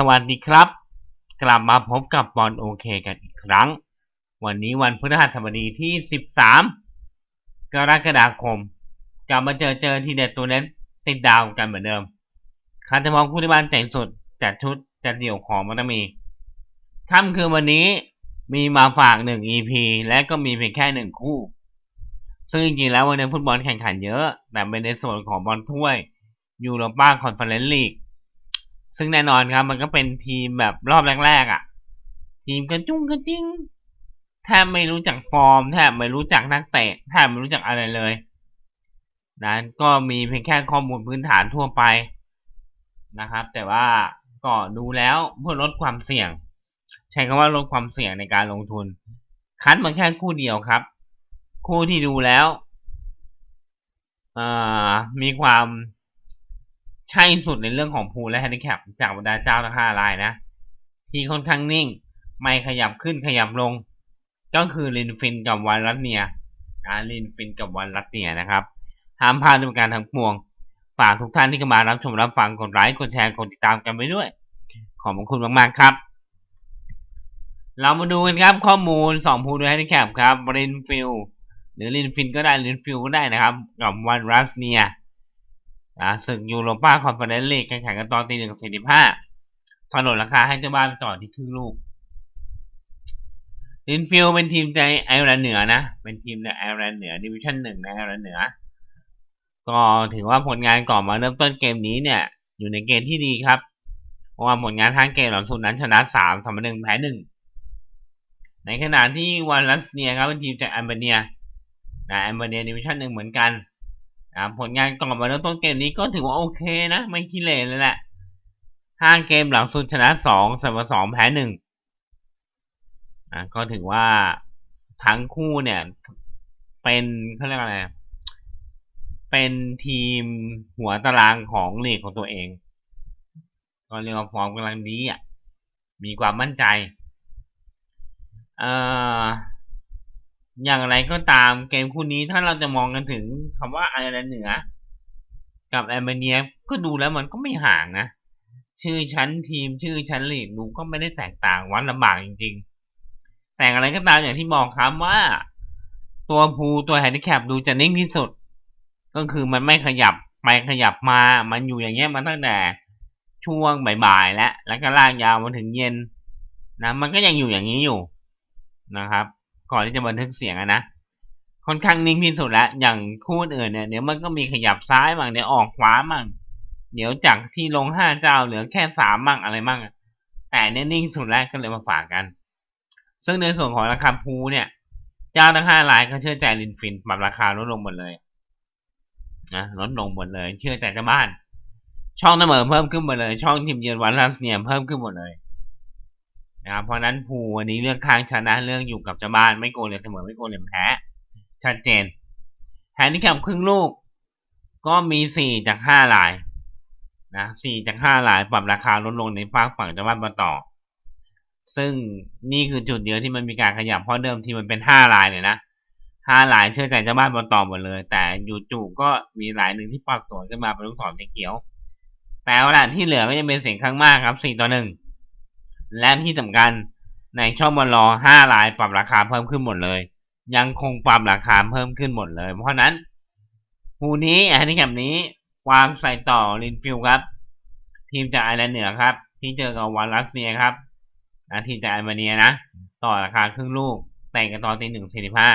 สวัสดีครับ กลับมาพบกับบอลโอเคกันอีกครั้ง วันนี้วันพฤหัสบดีที่ 13 กรกฎาคม กลับมาเจอเจอทีเด็ดตัวเน้นติดดาวกันเหมือนเดิมคาร์ตมองคู่ที่บ้านใจสุด จัดชุด จัดเดี่ยวของมันมีค่ำคืนวันนี้มีมาฝากหนึ่ง EP และก็มีเพียงแค่หนึ่งคู่ ซึ่งจริงๆแล้ววันนี้ฟุตบอลแข่งขันเยอะ แต่เป็นในส่วนของบอลถ้วยยูโรป้าคอนเฟอเรนซ์ลีก ซึ่งแน่นอนครับ มันก็เป็นทีมแบบรอบแรกๆอะ่ะ ทีมกระจุ้งกระจิ้งแทบไม่รู้จักฟอร์มแทบไม่รู้จักนักเตะแทบไม่รู้จักอะไรเลยนั้นก็มีเพียงแค่ข้อมูลพื้นฐานทั่วไปนะครับ แต่ว่าก็ดูแล้วเพื่อลดความเสี่ยง ใช้คำว่าลดความเสี่ยงในการลงทุน คัดมาแค่คู่เดียวครับ คู่ที่ดูแล้วมีความ ช่สุดในเรื่องของพูลและแฮนดิแคปจากบรรดาเจ้าทั้งห้ารายนะ ที่ค่อนข้างนิ่ง ไม่ขยับขึ้นขยับลง ก็คือลินฟินกับวันรัตเนียนะลินฟินกับวันรัตเนียนะครับห้ามพลาดในการทั้งปวง ฝากทุกท่านที่เข้ามารับชมรับฟังกดไลค์กดแชร์กดติดตามกันไปด้วย ขอบคุณมากๆครับ เรามาดูกันครับข้อมูล2พูด้วยแฮนดิแคปครับลินฟิลหรือลินฟินก็ได้ลินฟิลก็ได้นะครับ กับวันรัสเนีย นะศึกยูโรป้าคอนเฟอเรนซ์ลีกแข่งขันกันตอนตีหนึ่งสี่สิบห้าสนนราคาให้เจ้าบ้านต่อที่ครึ่งลูกลินฟิลเป็นทีมใจไอร์แลนด์เหนือนะ เป็นทีมในไอร์แลนด์เหนือดิวิชั่นหนึ่งในไอร์แลนด์เหนือ ก็ถือว่าผลงานก่อนมาเริ่มต้นเกมนี้เนี่ย อยู่ในเกณฑ์ที่ดีครับ เพราะว่าผลงานทางเกมหลังสุดนั้นชนะสามสมหนึ่งแพ้หนึ่งในขณะที่วันลัสเนียครับเป็นทีมจากแอมเบเนียนะแอมเบเนียดิวิชั่นหนึ่งเหมือนกัน ผลงานก่อนมาเริ่มต้นเกมนี้ก็ถือว่าโอเคนะ ไม่ขี้เหร่เลยแหละห้าเกมหลังสุดชนะสองเสมอสองแพ้หนึ่งอะก็ถือว่าทั้งคู่เนี่ย เป็นเขาเรียกอะไรเป็นทีมหัวตารางของลีกของตัวเอง ก็เรียกว่าฟอร์มกำลังดีอะ มีความมั่นใจ เอ่อ อย่างไรก็ตามเกมคู่นี้ถ้าเราจะมองกันถึงคำว่าไอร์แลนด์เหนือ กับแอมเบเนียก็ดูแล้วมันก็ไม่ห่างนะ ชื่อชั้นทีมชื่อชั้นลีกดูก็ไม่ได้แตกต่างวัดลำบากจริง ๆ แต่อะไรก็ตามอย่างที่บอกครับว่า ตัวภูตัวแฮนดิแคปดูจะนิ่งที่สุด ก็คือมันไม่ขยับไปขยับมามันอยู่อย่างเงี้ยมาตั้งแต่ช่วงบ่ายๆแล้วแล้วก็ลากยาวมาถึงเย็นนะมันก็ยังอยู่อย่างนี้อยู่นะครับ ก่อนที่จะบันทึกเสียงนะค่อนข้างนิ่งที่สุดล้วอย่างคู่อื่นเนี่ยเดี๋ยวมันก็มีขยับซ้ายมั่งเดี๋ยวออกขวามั่งเดี๋ยวจากที่ลงห้าเจ้าเหลือแค่สามมั่งอะไรมั่งแต่เนี่ยนิ่งสุดแล้วก็เลยมาฝากกัน ซึ่งในส่วนของราคาภูเนี่ย เจ้าทั้งห้ารายก็เชื่อใจลินฟินปรับราคาลดลงหมดเลยนะลดลงหมดเลย เชื่อใจเจ้าบ้าน ช่องน้ำเหมือเพิ่มขึ้นหมดเลย ช่องทีมเยือนวันลัสเนียเพิ่มขึ้นหมดเลย นะครับเพราะนั้นภูวันนี้เลือกข้างชนะเรื่องอยู่กับเจ้าบ้านไม่โกงเลยเสมอไม่โกงเลยแพ้ชัดเจนแฮนดิแคปครึ่งลูก ก็มีสี่จากห้าลายนะสี่จากห้าลายปรับราคาลดลงในภาคฝั่งเจ้าบ้านมาต่อ ซึ่งนี่คือจุดเดียวที่มันมีการขยับเพราะเดิมที่มันเป็นห้าลายเลยนะห้าลายเชื่อใจเจ้าบ้านบอลต่อหมดเลย แต่อยู่จู่ก็มีหลายหนึ่งที่ปรับตัวขึ้นมาเป็นลูกศรสีเขียวแต่ว่าที่เหลือก็ยังเป็นเสียงข้างมากครับสี่ต่อหนึ่ง และที่สำคัญในช่องบอลรอห้าลายปรับราคาเพิ่มขึ้นหมดเลย ยังคงปรับราคาเพิ่มขึ้นหมดเลย เพราะนั้นฮูนี้อันนี้แคบนี้วางใส่ต่อลินฟิลครับ ทีมจากไอร์แลนด์เหนือครับ ที่เจอกับวันรัสเซียครับนะทีมจากไอร์เมเนียนะ ต่อราคาครึ่งลูกแต่งกันตอนตีหนึ่งสี่สิบห้า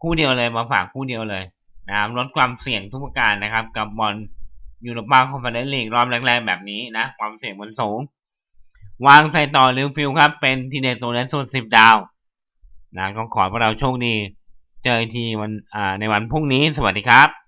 คู่เดียวเลยมาฝากคู่เดียวเลยนะครับลดความเสี่ยงทุกประการนะครับ กับบอลยูโรปาคอนเฟอเรนซ์ลีกรอบแรกๆแบบนี้นะ ความเสี่ยงมันสูง วางใส่ต่อลิวฟิลครับ เป็นทีเด็ดตัวนั้นสุดสิบดาวนะก็ขอพวกเราโชคดี เจอทีวันในวันพรุ่งนี้สวัสดีครับ